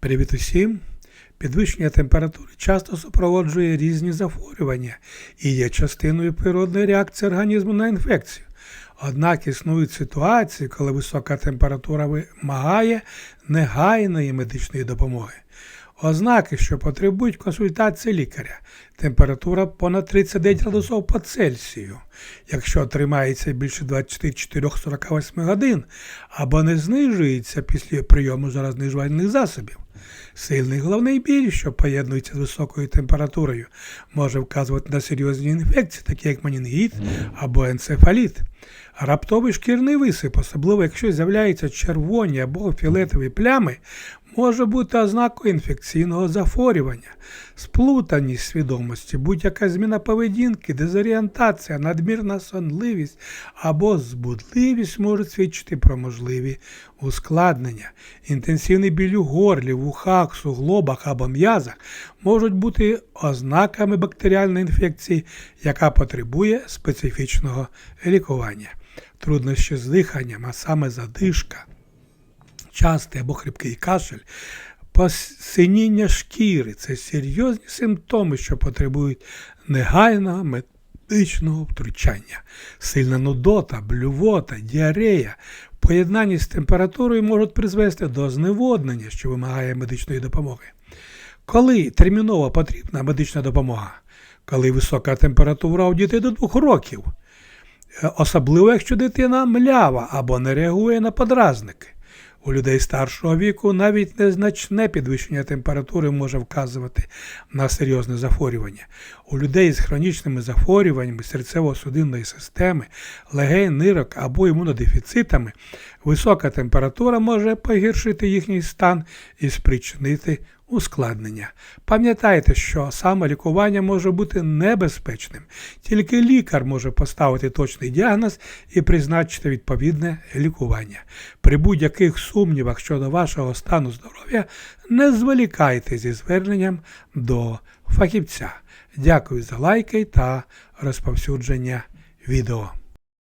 Привіт усім! Підвищення температури часто супроводжує різні захворювання і є частиною природної реакції організму на інфекцію. Однак існують ситуації, коли висока температура вимагає негайної медичної допомоги. Ознаки, що потребують консультації лікаря. Температура понад 39 градусів по Цельсію, якщо тримається більше 24-48 годин або не знижується після прийому заразнижувальних засобів. Сильний головний біль, що поєднується з високою температурою, може вказувати на серйозні інфекції, такі як менінгіт або енцефаліт. Раптовий шкірний висип, особливо якщо з'являються червоні або фіолетові плями, може бути ознакою інфекційного захворювання, сплутаність свідомості, будь-яка зміна поведінки, дезорієнтація, надмірна сонливість або збудливість можуть свідчити про можливі ускладнення. Інтенсивний біль у горлі, вухах, суглобах або м'язах можуть бути ознаками бактеріальної інфекції, яка потребує специфічного лікування. Труднощі з диханням, а саме задишка, частий або хрипкий кашель, посиніння шкіри це серйозні симптоми, що потребують негайного медичного втручання. Сильна нудота, блювота, діарея поєднанні з температурою можуть призвести до зневоднення, що вимагає медичної допомоги. Коли терміново потрібна медична допомога, коли висока температура у дітей до 2 років, особливо якщо дитина млява або не реагує на подразники. У людей старшого віку навіть незначне підвищення температури може вказувати на серйозне захворювання. У людей з хронічними захворюваннями серцево-судинної системи, легень, нирок або імунодефіцитами висока температура може погіршити їхній стан і спричинити ускладнення. Пам'ятайте, що саме лікування може бути небезпечним, тільки лікар може поставити точний діагноз і призначити відповідне лікування. При будь-яких сумнівах щодо вашого стану здоров'я не зволікайте зі зверненням до фахівця. Дякую за лайки та розповсюдження відео.